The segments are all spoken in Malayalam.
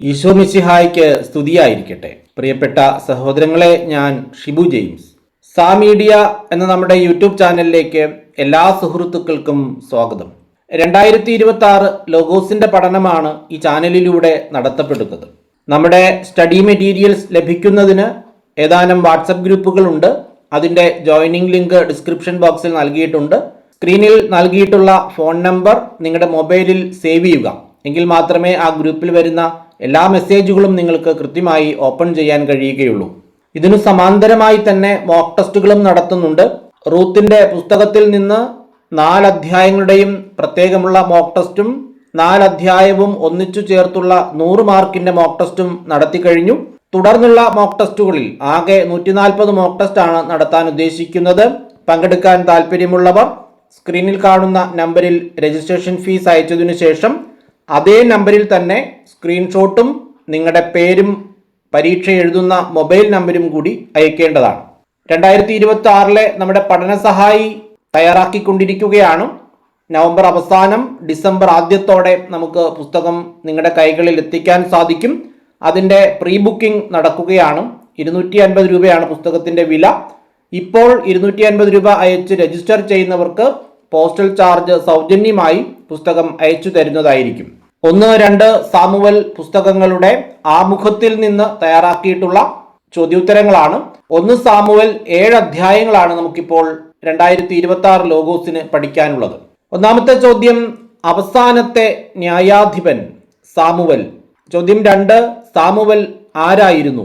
ഈശോ മിസിഹായ്ക്ക് സ്തുതിയായിരിക്കട്ടെ. പ്രിയപ്പെട്ട സഹോദരങ്ങളെ ഞാൻ ഷിബു ജെയിംസ്. സാ മീഡിയ എന്ന നമ്മുടെ യൂട്യൂബ് ചാനലിലേക്ക് എല്ലാ സുഹൃത്തുക്കൾക്കും സ്വാഗതം. രണ്ടായിരത്തി ഇരുപത്തി ആറ് ലോഗോസിന്റെ പഠനമാണ് ഈ ചാനലിലൂടെ നടത്തപ്പെടുന്നത്. നമ്മുടെ സ്റ്റഡി മെറ്റീരിയൽസ് ലഭിക്കുന്നതിന് ഏതാനും വാട്സപ്പ് ഗ്രൂപ്പുകളുണ്ട്. അതിന്റെ ജോയിനിങ് ലിങ്ക് ഡിസ്ക്രിപ്ഷൻ ബോക്സിൽ നൽകിയിട്ടുണ്ട്. സ്ക്രീനിൽ നൽകിയിട്ടുള്ള ഫോൺ നമ്പർ നിങ്ങളുടെ മൊബൈലിൽ സേവ് ചെയ്യുക. എങ്കിൽ മാത്രമേ ആ ഗ്രൂപ്പിൽ വരുന്ന എല്ലാ മെസ്സേജുകളും നിങ്ങൾക്ക് കൃത്യമായി ഓപ്പൺ ചെയ്യാൻ കഴിയുകയുള്ളൂ. ഇതിനു സമാന്തരമായി തന്നെ മോക്ക് ടെസ്റ്റുകളും നടത്തുന്നുണ്ട്. റൂത്തിന്റെ പുസ്തകത്തിൽ നിന്ന് നാല് അധ്യായങ്ങളുടെയും പ്രത്യേകമുള്ള മോക്ക് ടെസ്റ്റും നാല് അധ്യായവും ഒന്നിച്ചു ചേർത്തുള്ള നൂറ് മാർക്കിന്റെ മോക്ക് ടെസ്റ്റും നടത്തി കഴിഞ്ഞു. തുടർന്നുള്ള മോക്ക് ടെസ്റ്റുകളിൽ ആകെ നൂറ്റി നാൽപ്പത് മോക്ക് ടെസ്റ്റ് ആണ് നടത്താൻ ഉദ്ദേശിക്കുന്നത്. പങ്കെടുക്കാൻ താല്പര്യമുള്ളവർ സ്ക്രീനിൽ കാണുന്ന നമ്പറിൽ രജിസ്ട്രേഷൻ ഫീസ് അയച്ചതിനു ശേഷം അതേ നമ്പറിൽ തന്നെ സ്ക്രീൻഷോട്ടും നിങ്ങളുടെ പേരും പരീക്ഷ എഴുതുന്ന മൊബൈൽ നമ്പരും കൂടി അയക്കേണ്ടതാണ്. രണ്ടായിരത്തി ഇരുപത്തി ആറിലെ നമ്മുടെ പഠനസഹായി തയ്യാറാക്കിക്കൊണ്ടിരിക്കുകയാണ്. നവംബർ അവസാനം ഡിസംബർ ആദ്യത്തോടെ നമുക്ക് പുസ്തകം നിങ്ങളുടെ കൈകളിൽ എത്തിക്കാൻ സാധിക്കും. അതിന്റെ പ്രീ ബുക്കിംഗ് നടക്കുകയാണ്. ഇരുന്നൂറ്റി അൻപത് രൂപയാണ് പുസ്തകത്തിന്റെ വില. ഇപ്പോൾ ഇരുന്നൂറ്റി അൻപത് രൂപ അയച്ച് രജിസ്റ്റർ ചെയ്യുന്നവർക്ക് പോസ്റ്റൽ ചാർജ് സൗജന്യമായി പുസ്തകം അയച്ചു തരുന്നതായിരിക്കും. ഒന്ന് രണ്ട് സാമുവൽ പുസ്തകങ്ങളുടെ ആമുഖത്തിൽ നിന്ന് തയ്യാറാക്കിയിട്ടുള്ള ചോദ്യോത്തരങ്ങളാണ്. ഒന്ന് സാമുവൽ ഏഴ് അധ്യായങ്ങളാണ് നമുക്കിപ്പോൾ രണ്ടായിരത്തി ഇരുപത്തി ആറ് ലോഗോസിന് പഠിക്കാനുള്ളത്. ഒന്നാമത്തെ ചോദ്യം അവസാനത്തെ ന്യായാധിപൻ സാമുവൽ. ചോദ്യം രണ്ട് സാമുവൽ ആരായിരുന്നു?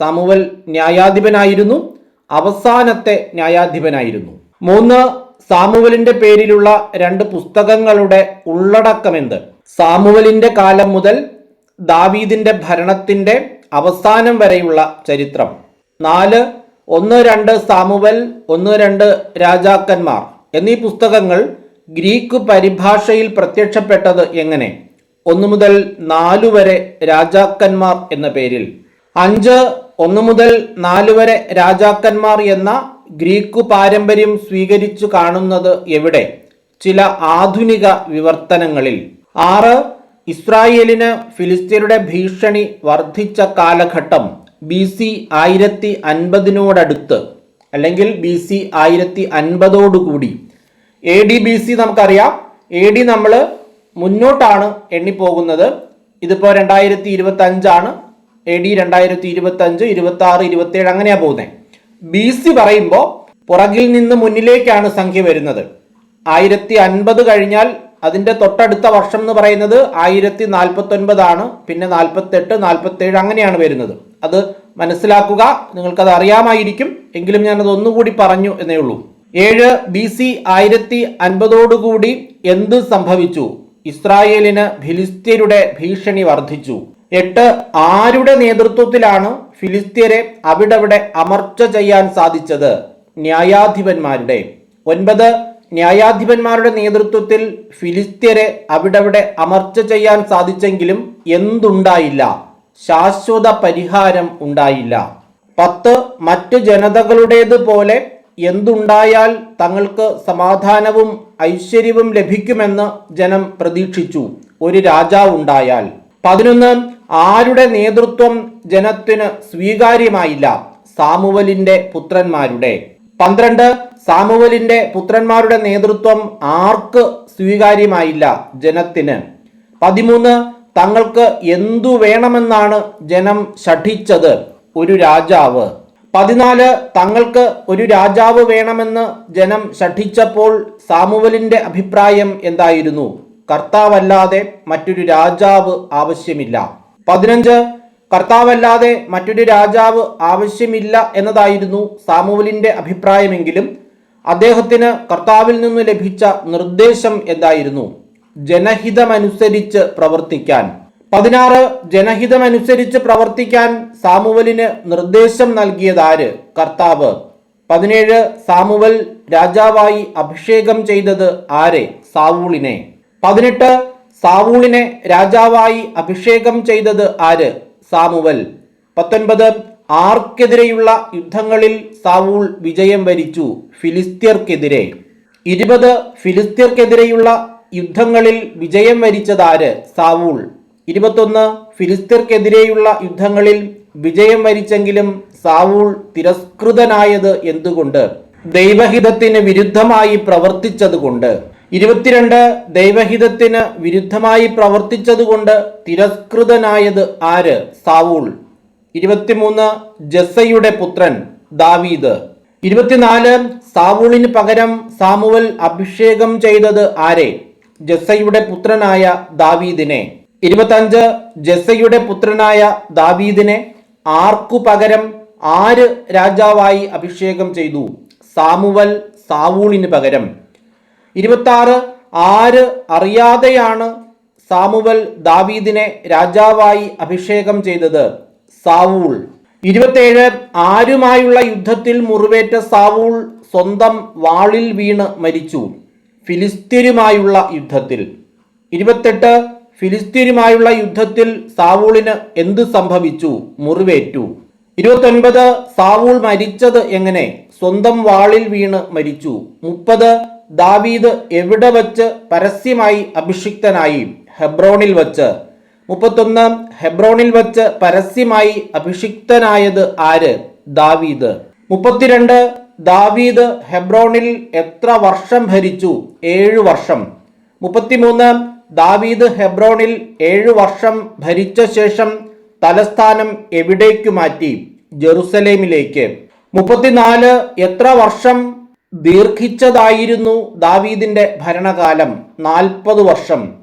സാമുവൽ ന്യായാധിപനായിരുന്നു അവസാനത്തെ ന്യായാധിപനായിരുന്നു. മൂന്ന് സാമുവലിന്റെ പേരിലുള്ള രണ്ട് പുസ്തകങ്ങളുടെ ഉള്ളടക്കമെന്ത്? സാമുവലിന്റെ കാലം മുതൽ ദാവീദിന്റെ ഭരണത്തിന്റെ അവസാനം വരെയുള്ള ചരിത്രം. നാല് ഒന്ന് രണ്ട് സാമുവൽ ഒന്ന് രണ്ട് രാജാക്കന്മാർ എന്നീ പുസ്തകങ്ങൾ ഗ്രീക്ക് പരിഭാഷയിൽ പ്രത്യക്ഷപ്പെട്ടത് എങ്ങനെ? ഒന്ന് മുതൽ നാലു വരെ രാജാക്കന്മാർ എന്ന പേരിൽ. അഞ്ച് ഒന്ന് മുതൽ നാല് വരെ രാജാക്കന്മാർ എന്ന ഗ്രീക്കു പാരമ്പര്യം സ്വീകരിച്ചു കാണുന്നത് എവിടെ? ചില ആധുനിക വിവർത്തനങ്ങളിൽ. ആറ് ഇസ്രായേലിന് ഫിലിസ്തീനയുടെ ഭീഷണി വർദ്ധിച്ച കാലഘട്ടം ബി സി ആയിരത്തി അൻപതിനോടടുത്ത് അല്ലെങ്കിൽ ബി സി ആയിരത്തി അൻപതോടുകൂടി. എ ഡി ബി സി നമുക്കറിയാം. എ ഡി നമ്മൾ മുന്നോട്ടാണ് എണ്ണിപ്പോകുന്നത്. ഇതിപ്പോൾ രണ്ടായിരത്തി ഇരുപത്തി അഞ്ചാണ് എ ഡി രണ്ടായിരത്തി ഇരുപത്തി അഞ്ച് ഇരുപത്തി ആറ് ഇരുപത്തി ഏഴ് അങ്ങനെയാണ് പോകുന്നത് ബി സി പറയുമ്പോൾ പുറകിൽ നിന്ന് മുന്നിലേക്കാണ് സംഖ്യ വരുന്നത്. ആയിരത്തി അൻപത് കഴിഞ്ഞാൽ അതിന്റെ തൊട്ടടുത്ത വർഷം എന്ന് പറയുന്നത് ആയിരത്തി നാൽപ്പത്തി ഒൻപതാണ് പിന്നെ നാൽപ്പത്തെട്ട് നാൽപ്പത്തി ഏഴ് അങ്ങനെയാണ് വരുന്നത്. അത് മനസ്സിലാക്കുക നിങ്ങൾക്കത് അറിയാമായിരിക്കും. എങ്കിലും ഞാനത് ഒന്നുകൂടി പറഞ്ഞു എന്നേ ഉള്ളൂ. ഏഴ് ബി സി ആയിരത്തി അൻപതോടുകൂടി എന്ത് സംഭവിച്ചു? ഇസ്രായേലിന് ഫിലിസ്തീനയുടെ ഭീഷണി വർദ്ധിച്ചു. എട്ട് ആരുടെ നേതൃത്വത്തിലാണ് ഫിലിസ്തീനെ അവിടെവിടെ അമർച്ച ചെയ്യാൻ സാധിച്ചത്? ന്യായാധിപന്മാരുടെ. ഒൻപത് ന്യായാധിപന്മാരുടെ നേതൃത്വത്തിൽ ഫിലിസ്തീനെ അവിടെവിടെ അമർച്ച ചെയ്യാൻ സാധിച്ചെങ്കിലും എന്തുണ്ടായില്ല? ശാശ്വത പരിഹാരം ഉണ്ടായില്ല. പത്ത് മറ്റു ജനതകളുടേതുപോലെ എന്തുണ്ടായാൽ തങ്ങൾക്ക് സമാധാനവും ഐശ്വര്യവും ലഭിക്കുമെന്ന് ജനം പ്രതീക്ഷിച്ചു. ഒരു രാജാവുണ്ടായാൽ പതിനൊന്ന് ആരുടെ നേതൃത്വം ജനത്തിന് സ്വീകാര്യമായില്ല? സാമുവലിന്റെ പുത്രന്മാരുടെ. പന്ത്രണ്ട് സാമുവലിന്റെ പുത്രന്മാരുടെ നേതൃത്വം ആർക്ക് സ്വീകാര്യമായില്ല ജനത്തിന്? പതിമൂന്ന് തങ്ങൾക്ക് എന്തു വേണമെന്നാണ് ജനം ഷഠിച്ചത് ഒരു രാജാവ്. പതിനാല് തങ്ങൾക്ക് ഒരു രാജാവ് വേണമെന്ന് ജനം ഷഠിച്ചപ്പോൾ സാമുവലിന്റെ അഭിപ്രായം എന്തായിരുന്നു? കർത്താവല്ലാതെ മറ്റൊരു രാജാവ് ആവശ്യമില്ല. പതിനഞ്ച് കർത്താവല്ലാതെ മറ്റൊരു രാജാവ് ആവശ്യമില്ല എന്നതായിരുന്നു സാമുവലിന്റെ അഭിപ്രായമെങ്കിലും അദ്ദേഹത്തിന് കർത്താവിൽ നിന്ന് ലഭിച്ച നിർദ്ദേശം എന്തായിരുന്നു? ജനഹിതമനുസരിച്ച് പ്രവർത്തിക്കാൻ. പതിനാറ് ജനഹിതമനുസരിച്ച് പ്രവർത്തിക്കാൻ സാമുവലിന് നിർദ്ദേശം നൽകിയതാര്? കർത്താവ്. പതിനേഴ് സാമുവൽ രാജാവായി അഭിഷേകം ചെയ്തത് ആരെ? സാവൂളിനെ. പതിനെട്ട് സാവൂളിനെ രാജാവായി അഭിഷേകം ചെയ്തത് ആര്? സാമുവൽ. പത്തൊൻപത് ആർക്കെതിരെയുള്ള യുദ്ധങ്ങളിൽ സാവൂൾ വിജയം വരിച്ചു ഫിലിസ്ത്യർക്കെതിരെ ഇരുപത് ഫിലിസ്ത്യർക്കെതിരെയുള്ള യുദ്ധങ്ങളിൽ വിജയം വരിച്ചതാര്? സാവൂൾ. ഇരുപത്തൊന്ന് ഫിലിസ്തീർക്കെതിരെയുള്ള യുദ്ധങ്ങളിൽ വിജയം വരിച്ചെങ്കിലും സാവൂൾ തിരസ്കൃതനായത് എന്തുകൊണ്ട്? ദൈവഹിതത്തിന് വിരുദ്ധമായി പ്രവർത്തിച്ചതുകൊണ്ട്. ഇരുപത്തിരണ്ട് ദൈവഹിതത്തിന് വിരുദ്ധമായി പ്രവർത്തിച്ചതുകൊണ്ട് തിരസ്കൃതനായത് ആര്? സാവൂൾ. ഇരുപത്തിമൂന്ന് ജസ്സയുടെ പുത്രൻ ദാവീദ്. ഇരുപത്തിനാല് സാവൂളിന് പകരം സാമുവൽ അഭിഷേകം ചെയ്തത് ആരെ? ജസ്സയുടെ പുത്രനായ ദാവീദിനെ. ഇരുപത്തഞ്ച് ജസ്സയുടെ പുത്രനായ ദാവീദിനെ ആർക്കു പകരം ആര് രാജാവായി അഭിഷേകം ചെയ്തു? സാമുവൽ സാവൂളിന് പകരം. ഇരുപത്താറ് ആര് അറിയാതെയാണ് സാമുവൽ ദാവീദിനെ രാജാവായി അഭിഷേകം ചെയ്തത്? സാവൂൾ. ഇരുപത്തേഴ് ആരുമായുള്ള യുദ്ധത്തിൽ മുറിവേറ്റ സാവൂൾ സ്വന്തം വാളിൽ വീണ് മരിച്ചു. ഫിലിസ്തീനുമായുള്ള യുദ്ധത്തിൽ. ഇരുപത്തെട്ട് ഫിലിസ്തീനുമായുള്ള യുദ്ധത്തിൽ സാവൂളിന് എന്ത് സംഭവിച്ചു? മുറിവേറ്റു. ഇരുപത്തൊൻപത് സാവൂൾ മരിച്ചത് എങ്ങനെ? സ്വന്തം വാളിൽ വീണ് മരിച്ചു. മുപ്പത് ദാവീദ് എവിടെ വച്ച് പരസ്യമായി അഭിഷിക്തനായി? ഹെബ്രോണിൽ വച്ച്. മുപ്പത്തൊന്ന് ഹെബ്രോണിൽ വച്ച് പരസ്യമായി അഭിഷിക്തനായത് ആര്? ദാവീദ്. മുപ്പത്തിരണ്ട് ദാവീദ് ഹെബ്രോണിൽ എത്ര വർഷം ഭരിച്ചു? ഏഴ് വർഷം. മുപ്പത്തിമൂന്ന് ദാവീദ് ഹെബ്രോണിൽ ഏഴു വർഷം ഭരിച്ച ശേഷം തലസ്ഥാനം എവിടേക്കു മാറ്റി? ജെറുസലേമിലേക്ക്. മുപ്പത്തിനാല് എത്ര വർഷം ദീർഘിച്ചതായിരുന്നു ദാവീദിന്റെ ഭരണകാലം. നാൽപ്പത് വർഷം.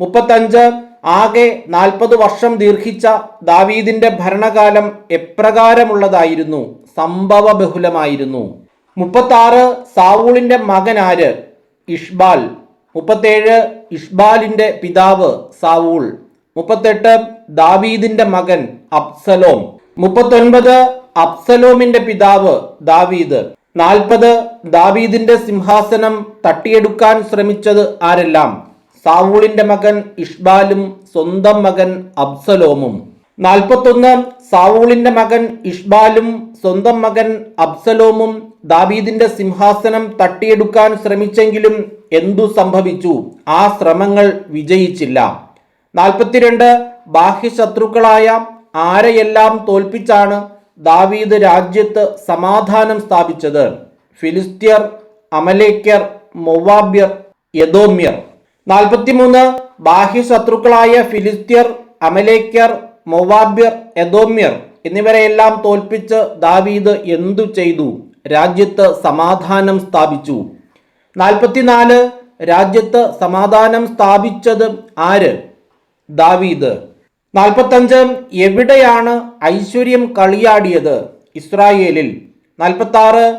മുപ്പത്തഞ്ച് ആകെ നാൽപ്പത് വർഷം ദീർഘിച്ച ദാവീദിന്റെ ഭരണകാലം എപ്രകാരമുള്ളതായിരുന്നു? സംഭവ ബഹുലമായിരുന്നു. മുപ്പത്താറ് സാവൂളിന്റെ മകനാര് ഇഷ്ബാൽ. മുപ്പത്തേഴ് ഇഷ്ബാലിന്റെ പിതാവ് സാവൂൾ. മുപ്പത്തെട്ട് ദാവീദിന്റെ മകൻ അബ്സലോം. മുപ്പത്തൊൻപത് അബ്സലോമിന്റെ പിതാവ് ദാവീദ്. നാൽപ്പത് ദാവീദിന്റെ സിംഹാസനം തട്ടിയെടുക്കാൻ ശ്രമിച്ചത് ആരെല്ലാം? സാവൂളിന്റെ മകൻ ഇഷ്ബാലും സ്വന്തം മകൻ അബ്സലോമും. നാൽപ്പത്തൊന്ന് സാവൂളിന്റെ മകൻ ഇഷ്ബാലും സ്വന്തം മകൻ അബ്സലോമും ദാവീദിന്റെ സിംഹാസനം തട്ടിയെടുക്കാൻ ശ്രമിച്ചെങ്കിലും എന്തു സംഭവിച്ചു? ആ ശ്രമങ്ങൾ വിജയിച്ചില്ല. നാൽപ്പത്തിരണ്ട് ബാഹ്യശത്രുക്കളായ ആരെയെല്ലാം തോൽപ്പിച്ചാണ് ദാവീദ് രാജ്യത്ത് സമാധാനം സ്ഥാപിച്ചത് ഫിലിസ്ത്യർ അമലേക്യർ മൊവാബ്യർ യദോമ്യർ നാൽപ്പത്തിമൂന്ന് ബാഹ്യശത്രുക്കളായ ഫിലിസ്ത്യർ അമലേക്യർ മൊവാബ്യർ യദോമ്യർ എന്നിവരെയെല്ലാം തോൽപ്പിച്ച് ദാവീദ് എന്തു ചെയ്തു? രാജ്യത്ത് സമാധാനം സ്ഥാപിച്ചു. നാൽപ്പത്തിനാല് രാജ്യത്ത് സമാധാനം സ്ഥാപിച്ചത് ആര്? ദാവീദ്. നാൽപ്പത്തഞ്ച് എവിടെയാണ് ഐശ്വര്യം കളിയാടിയത് ഇസ്രായേലിൽ? നാൽപ്പത്താറ്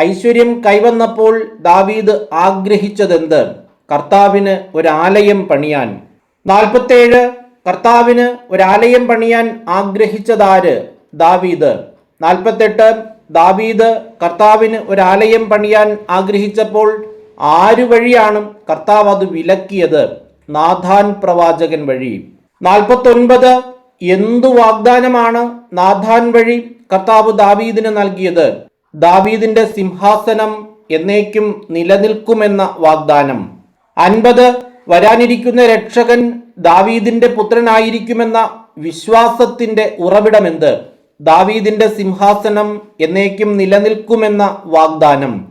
ഐശ്വര്യം കൈവന്നപ്പോൾ ദാവീദ് ആഗ്രഹിച്ചതെന്ത്? കർത്താവിന് ഒരാലയം പണിയാൻ. നാൽപ്പത്തേഴ് കർത്താവിന് ഒരാലയം പണിയാൻ ആഗ്രഹിച്ചതാര്? ദാവീദ്. നാൽപ്പത്തെട്ട് ദാവീദ് കർത്താവിന് ഒരാലയം പണിയാൻ ആഗ്രഹിച്ചപ്പോൾ ആരു വഴിയാണ് കർത്താവ് അത് വിലക്കിയത്? നാഥാൻ പ്രവാചകൻ വഴി. നാൽപ്പത്തൊൻപത് എന്തു വാഗ്ദാനമാണ് നാഥാൻ വഴി കർത്താവ് ദാവീദിന് നൽകിയത്? ദാവീദിന്റെ സിംഹാസനം എന്നേക്കും നിലനിൽക്കുമെന്ന വാഗ്ദാനം. അൻപത് വരാനിരിക്കുന്ന രക്ഷകൻ ദാവീദിന്റെ പുത്രനായിരിക്കുമെന്ന വിശ്വാസത്തിന്റെ ഉറവിടമെന്ത്? ദാവീദിന്റെ സിംഹാസനം എന്നേക്കും നിലനിൽക്കുമെന്ന വാഗ്ദാനം.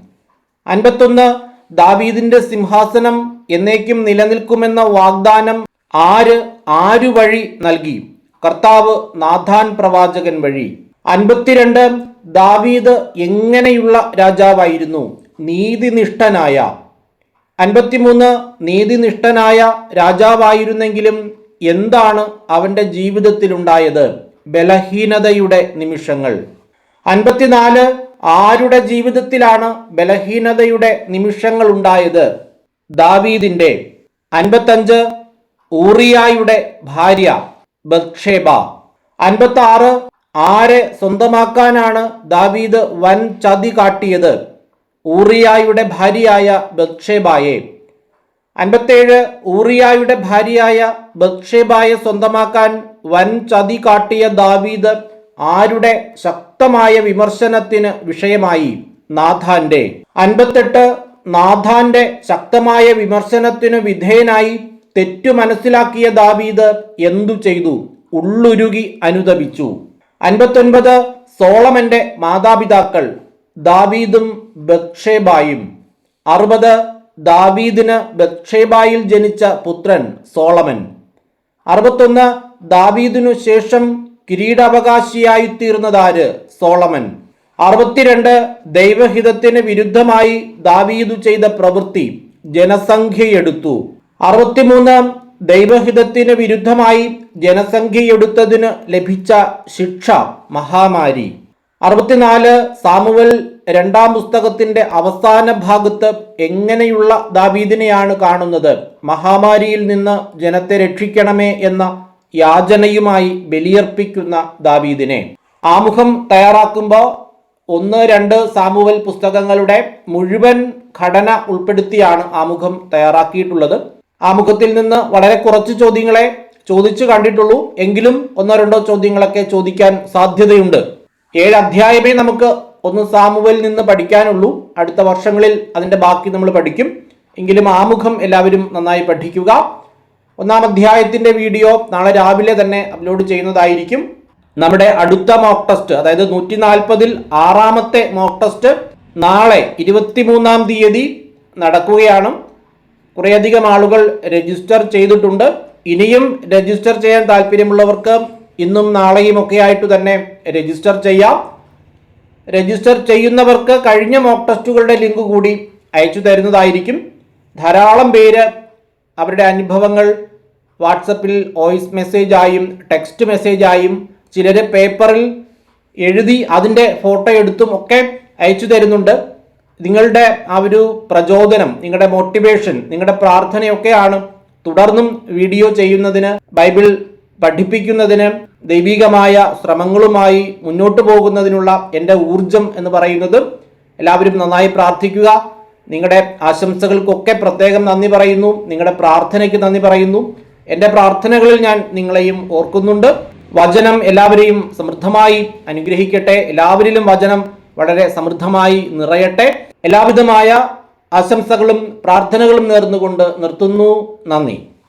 അൻപത്തൊന്ന് ദാവീദിന്റെ സിംഹാസനം എന്നേക്കും നിലനിൽക്കുമെന്ന വാഗ്ദാനം ആര് ആരു വഴി നൽകി? കർത്താവ് നാഥാൻ പ്രവാചകൻ വഴി. അൻപത്തിരണ്ട് ദാവീദ് എങ്ങനെയുള്ള രാജാവായിരുന്നു? നീതിനിഷ്ഠനായ. അൻപത്തിമൂന്ന് നീതിനിഷ്ഠനായ രാജാവായിരുന്നെങ്കിലും എന്താണ് അവന്റെ ജീവിതത്തിലുണ്ടായത്? ബലഹീനതയുടെ നിമിഷങ്ങൾ. അൻപത്തിനാല് ആരുടെ ജീവിതത്തിലാണ് ബലഹീനതയുടെ നിമിഷങ്ങൾ ഉണ്ടായത് ദാവീദിന്റെ. അൻപത്തഞ്ച് ഊറിയായുടെ ഭാര്യ ബക്ഷേബ അൻപത്തി ആറ് ആരെ സ്വന്തമാക്കാനാണ് ദാവീദ് വൻ ചതി കാട്ടിയത്? ഊറിയായുടെ ഭാര്യയായ ബക്ഷേബായെ അൻപത്തേഴ് ഊറിയായുടെ ഭാര്യയായ ബക്ഷേബായെ സ്വന്തമാക്കാൻ വൻ ചതി കാട്ടിയ ദാവീദ് ആരുടെ ശക്തമായ വിമർശനത്തിന് വിഷയമായി? നാഥാന്റെ. അൻപത്തെട്ട് നാഥാന്റെ ശക്തമായ വിമർശനത്തിനു വിധേയനായി തെറ്റു മനസ്സിലാക്കിയ ദാവീദ് എന്തു ചെയ്തു? ഉള്ളുരുകി അനുദപിച്ചു. അൻപത്തൊൻപത് സോളമന്റെ മാതാപിതാക്കൾ ദാവീദും ബക്ഷേബായും അറുപത് ദാവീദിന് ബക്ഷേബായിൽ ജനിച്ച പുത്രൻ സോളമൻ. അറുപത്തൊന്ന് ദാവീദിനു ശേഷം കിരീടാവകാശിയായി തീർന്നതാര് സോളമൻ. അറുപത്തിരണ്ട് ദൈവഹിതത്തിന് വിരുദ്ധമായി ദാവീദു ചെയ്ത പ്രവൃത്തി ജനസംഖ്യയെടുത്തു. അറുപത്തിമൂന്ന് ദൈവഹിതത്തിന് വിരുദ്ധമായി ജനസംഖ്യയെടുത്തതിന് ലഭിച്ച ശിക്ഷ മഹാമാരി. അറുപത്തിനാല് സാമുവൽ രണ്ടാം പുസ്തകത്തിന്റെ അവസാന ഭാഗത്ത് എങ്ങനെയുള്ള ദാവീദിനെയാണ് കാണുന്നത്? മഹാമാരിയിൽ നിന്ന് ജനത്തെ രക്ഷിക്കണമേ എന്ന യാചനയുമായി ബലിയർപ്പിക്കുന്ന ദാവീദിനെ. ആമുഖം തയ്യാറാക്കുമ്പോൾ ഒന്ന് രണ്ട് സാമുവൽ പുസ്തകങ്ങളുടെ മുഴുവൻ ഘടന ഉൾപ്പെടുത്തിയാണ് ആമുഖം തയ്യാറാക്കിയിട്ടുള്ളത്. ആമുഖത്തിൽ നിന്ന് വളരെ കുറച്ച് ചോദ്യങ്ങളെ ചോദിച്ചു കണ്ടിട്ടുള്ളൂ. എങ്കിലും ഒന്നോ രണ്ടോ ചോദ്യങ്ങളൊക്കെ ചോദിക്കാൻ സാധ്യതയുണ്ട്. ഏഴ് അധ്യായമേ നമുക്ക് ഒന്ന് സാമുവൽ നിന്ന് പഠിക്കാനുള്ളൂ. അടുത്ത വർഷങ്ങളിൽ അതിന്റെ ബാക്കി നമ്മൾ പഠിക്കും. എങ്കിലും ആമുഖം എല്ലാവരും നന്നായി പഠിക്കുക. ഒന്നാം അധ്യായത്തിന്റെ വീഡിയോ നാളെ രാവിലെ തന്നെ അപ്ലോഡ് ചെയ്യുന്നതായിരിക്കും. നമ്മുടെ അടുത്ത മോക്ക് ടെസ്റ്റ് അതായത് നൂറ്റി നാൽപ്പതിൽ ആറാമത്തെ മോക്ക് ടെസ്റ്റ് നാളെ ഇരുപത്തിമൂന്നാം തീയതി നടക്കുകയാണ്. കുറേയധികം ആളുകൾ രജിസ്റ്റർ ചെയ്തിട്ടുണ്ട്. ഇനിയും രജിസ്റ്റർ ചെയ്യാൻ താല്പര്യമുള്ളവർക്ക് ഇന്നും നാളെയും ഒക്കെ ആയിട്ട് തന്നെ രജിസ്റ്റർ ചെയ്യാം. രജിസ്റ്റർ ചെയ്യുന്നവർക്ക് കഴിഞ്ഞ മോക്ക് ടെസ്റ്റുകളുടെ ലിങ്ക് കൂടി അയച്ചു തരുന്നതായിരിക്കും. ധാരാളം പേര് അവരുടെ അനുഭവങ്ങൾ വാട്സപ്പിൽ വോയിസ് മെസ്സേജായും ടെക്സ്റ്റ് മെസ്സേജായും ചിലർ പേപ്പറിൽ എഴുതി അതിന്റെ ഫോട്ടോ എടുത്തും ഒക്കെ അയച്ചു തരുന്നുണ്ട്. നിങ്ങളുടെ ആ ഒരു പ്രചോദനം നിങ്ങളുടെ മോട്ടിവേഷൻ നിങ്ങളുടെ പ്രാർത്ഥനയൊക്കെയാണ് തുടർന്നും വീഡിയോ ചെയ്യുന്നതിന് ബൈബിൾ പഠിപ്പിക്കുന്നതിന് ദൈവികമായ ശ്രമങ്ങളുമായി മുന്നോട്ട് പോകുന്നതിനുള്ള എന്റെ ഊർജം എന്ന് പറയുന്നത് എല്ലാവരും നന്നായി പ്രാർത്ഥിക്കുക. നിങ്ങളുടെ ആശംസകൾക്കൊക്കെ പ്രത്യേകം നന്ദി പറയുന്നു. നിങ്ങളുടെ പ്രാർത്ഥനയ്ക്ക് നന്ദി പറയുന്നു. എന്റെ പ്രാർത്ഥനകളിൽ ഞാൻ നിങ്ങളെയും ഓർക്കുന്നുണ്ട്. വചനം എല്ലാവരെയും സമൃദ്ധമായി അനുഗ്രഹിക്കട്ടെ. എല്ലാവരിലും വചനം വളരെ സമൃദ്ധമായി നിറയട്ടെ. എല്ലാവിധമായ ആശംസകളും പ്രാർത്ഥനകളും നേർന്നുകൊണ്ട് നിർത്തുന്നു. നന്ദി.